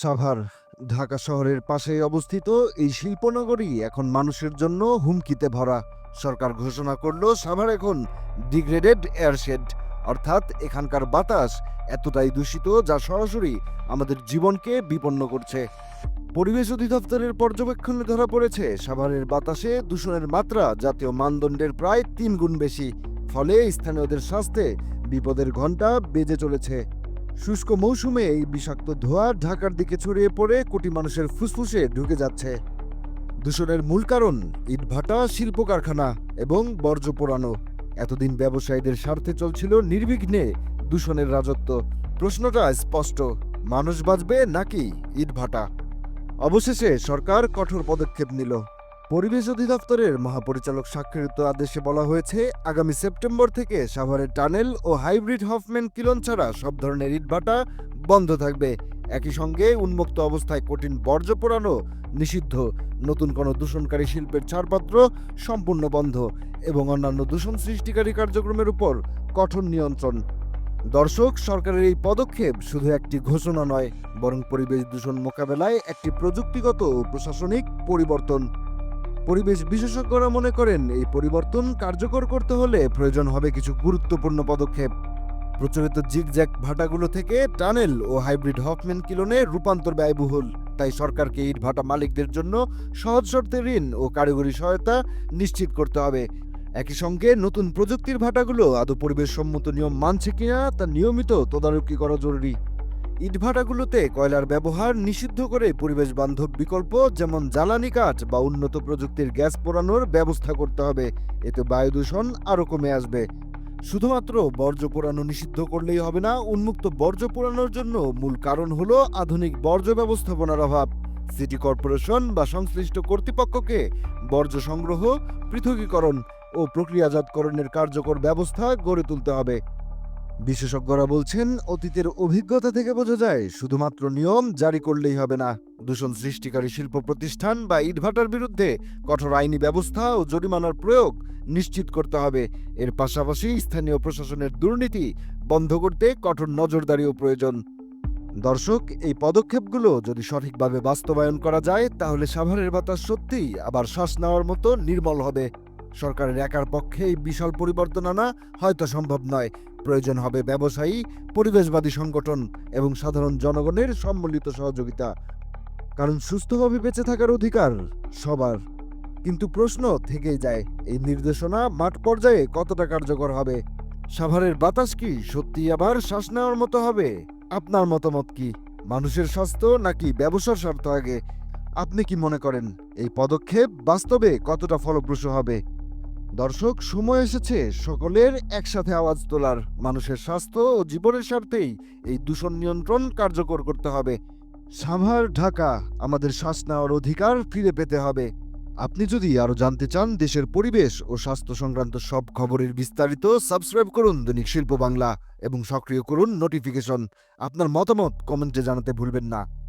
সাভার ঢাকা শহরের পাশেই অবস্থিত এই শিল্পনগরী এখন মানুষের জন্য হুমকিতে ভরা। সরকার ঘোষণা করল, সাভার এখন ডিগ্রেডেড এয়ারশেড। অর্থাৎ এখানকার বাতাস এতটাই দূষিত যা সরাসরি আমাদের জীবনকে বিপন্ন করছে। পরিবেশ অধিদপ্তরের পর্যবেক্ষণে ধরা পড়েছে, সাভারের বাতাসে দূষণের মাত্রা জাতীয় মানদণ্ডের প্রায় তিন গুণ বেশি। ফলে স্থানীয়দের স্বাস্থ্যে বিপদের ঘণ্টা বেজে চলেছে। শুষ্ক মৌসুমে এই বিষাক্ত ধোঁয়া ঢাকার দিকে ছড়িয়ে পড়ে কোটি মানুষের ফুসফুসে ঢুকে যাচ্ছে। দূষণের মূল কারণ ইটভাটা শিল্প কারখানা এবং বর্জ্য পোড়ানো। এতদিন ব্যবসায়ীদের স্বার্থে চলছিল নির্বিঘ্নে দূষণের রাজত্ব। প্রশ্নটা স্পষ্ট, মানুষ বাঁচবে নাকি ইটভাটা? অবশেষে সরকার কঠোর পদক্ষেপ নিল। পরিবেশ অধিদপ্তরের মহাপরিচালক স্বাক্ষরিত আদেশে বলা হয়েছে, আগামী সেপ্টেম্বর থেকে সাভারের টানেল ও হাইব্রিড হফম্যান কিলন ছাড়া সব ধরনের ইটভাটা বন্ধ থাকবে। একই সঙ্গে উন্মুক্ত অবস্থায় কঠিন বর্জ্য পোড়ানো নিষিদ্ধ। নতুন কোনো দূষণকারী শিল্পের ছাড়পত্র সম্পূর্ণ বন্ধ এবং অন্যান্য দূষণ সৃষ্টিকারী কার্যক্রমের উপর কঠোর নিয়ন্ত্রণ। দর্শক, সরকারের এই পদক্ষেপ শুধু একটি ঘোষণা নয়, বরং পরিবেশ দূষণ মোকাবেলায় একটি প্রযুক্তিগত ও প্রশাসনিক পরিবর্তন। পরিবেশ বিশেষজ্ঞরা মনে করেন এই পরিবর্তন কার্যকর করতে হলে প্রয়োজন হবে কিছু গুরুত্বপূর্ণ পদক্ষেপ। প্রচলিত জিগজ্যাক ভাটাগুলো থেকে টানেল ও হাইব্রিড হফম্যান কিলনে রূপান্তর ব্যয়বহুল। তাই সরকারকে ইট ভাটা মালিকদের জন্য সহজ শর্তে ঋণ ও কারিগরি সহায়তা নিশ্চিত করতে হবে। একই সঙ্গে নতুন প্রযুক্তির ভাটাগুলো আদৌ পরিবেশ সম্মত নিয়ম মানছে কিনা তা নিয়মিত তদারকি করা জরুরি। ইটভাটাগুলোতে কয়লার ব্যবহার নিষিদ্ধ করে পরিবেশ বান্ধব বিকল্প, যেমন জ্বালানি কাঠ বা উন্নত প্রযুক্তির গ্যাস পোড়ানোর ব্যবস্থা করতে হবে। এতে বায়ু দূষণ আরও কমে আসবে। শুধুমাত্র বর্জ্য পোড়ানো নিষিদ্ধ করলেই হবে না, উন্মুক্ত বর্জ্য পোড়ানোর জন্য মূল কারণ হলো আধুনিক বর্জ্য ব্যবস্থাপনার অভাব। সিটি কর্পোরেশন বা সংশ্লিষ্ট কর্তৃপক্ষকে বর্জ্য সংগ্রহ, পৃথকীকরণ ও প্রক্রিয়াজাতকরণের কার্যকর ব্যবস্থা গড়ে তুলতে হবে। বিশেষজ্ঞরা বলছেন, অতীতের অভিজ্ঞতা থেকে বোঝা যায়, শুধুমাত্র নিয়ম জারি করলেই হবে না। দূষণ সৃষ্টিকারী শিল্প প্রতিষ্ঠান বা ইটভাটার বিরুদ্ধে কঠোর আইনি ব্যবস্থা ও জরিমানার প্রয়োগ নিশ্চিত করতে হবে। এর পাশাপাশি স্থানীয় প্রশাসনের দুর্নীতি বন্ধ করতে কঠোর নজরদারিও প্রয়োজন। দর্শক, এই পদক্ষেপগুলো যদি সঠিকভাবে বাস্তবায়ন করা যায়, তাহলে সাভারের বাতাস সত্যিই আবার শ্বাস নেওয়ার মতো নির্মল হবে। সরকারের একার পক্ষে এই বিশাল পরিবর্তন আনা হয়তো সম্ভব নয়। প্রয়োজন হবে ব্যবসায়ী, পরিবেশবাদী সংগঠন এবং সাধারণ জনগণের সম্মিলিত সহযোগিতা। কারণ সুস্থভাবে বেঁচে থাকার অধিকার সবার। কিন্তু প্রশ্ন থেকেই যায়, এই নির্দেশনা মাঠ পর্যায়ে কতটা কার্যকর হবে? সাভারের বাতাস কি সত্যি আবার শ্বাস নেওয়ার মতো হবে? আপনার মতামত কি? মানুষের স্বাস্থ্য নাকি ব্যবসার স্বার্থ আগে? আপনি কি মনে করেন, এই পদক্ষেপ বাস্তবে কতটা ফলপ্রসূ হবে? দর্শক, সময় এসেছে সকলের একসাথে আওয়াজ তোলার। মানুষের স্বাস্থ্য ও জীবনের স্বার্থেই এই দূষণ নিয়ন্ত্রণ কার্যকর করতে হবে। সাভার, ঢাকা, আমাদের শ্বাস নেওয়ার অধিকার ফিরে পেতে হবে। আপনি যদি আরও জানতে চান দেশের পরিবেশ ও স্বাস্থ্য সংক্রান্ত সব খবরের বিস্তারিত, সাবস্ক্রাইব করুন দৈনিক শিল্প বাংলা এবং সক্রিয় করুন নোটিফিকেশন। আপনার মতামত কমেন্টে জানাতে ভুলবেন না।